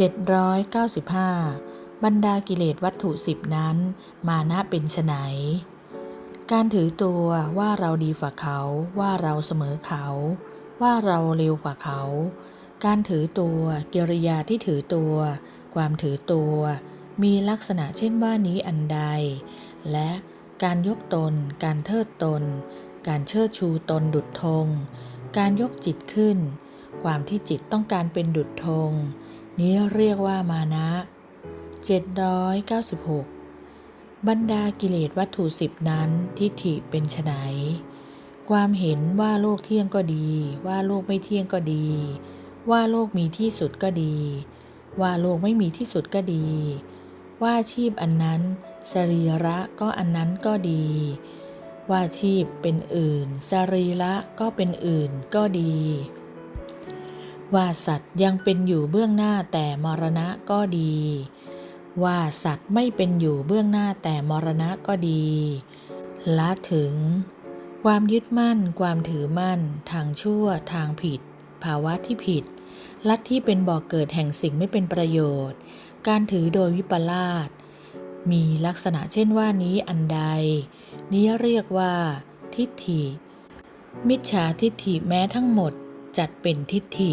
795 บรรดากิเลสวัตถุสิบนั้น มานะเป็นไฉนการถือตัวว่าเราดีกว่าเขา ว่าเราเสมอเขา ว่าเราเร็วกว่าเขา การถือตัวกิริยาที่ถือตัว ความถือตัว มีลักษณะเช่นว่านี้อันใด และการยกตน การเทิดตน การเชิดชูตนดุจธง การยกจิตขึ้น ความที่จิตต้องการเป็นดุจธง นี้เรียกว่ามานะ 796 บรรดากิเลสวัตถุสิบนั้นทิฏฐิเป็นไฉนความเห็นว่าโลกเที่ยงก็ดี ว่าโลกไม่เที่ยงก็ดี ว่าโลกมีที่สุดก็ดี ว่าโลกไม่มีที่สุดก็ดี ว่าชีพอันนั้น สรีระก็อันนั้นก็ดี ว่าชีพเป็นอื่น สรีระก็เป็นอื่นก็ดี ว่าสัตว์ยังเป็นอยู่เบื้องหน้าแต่มรณะก็ดี ว่าสัตว์ไม่เป็นอยู่เบื้องหน้าแต่มรณะก็ดีละถึง ความยึดมั่น ความถือมั่น ทางชั่ว ทางผิด ภาวะที่ผิด ลัทธิเป็นบ่อกเกิดแห่งสิ่งไม่เป็นประโยชน์ การถือโดยวิปลาสมีลักษณะเช่นว่านี้อันใด นี้เรียกว่า ทิฏฐิ มิจฉาทิฏฐิแม้ทั้งหมดจัดเป็นทิฏฐิ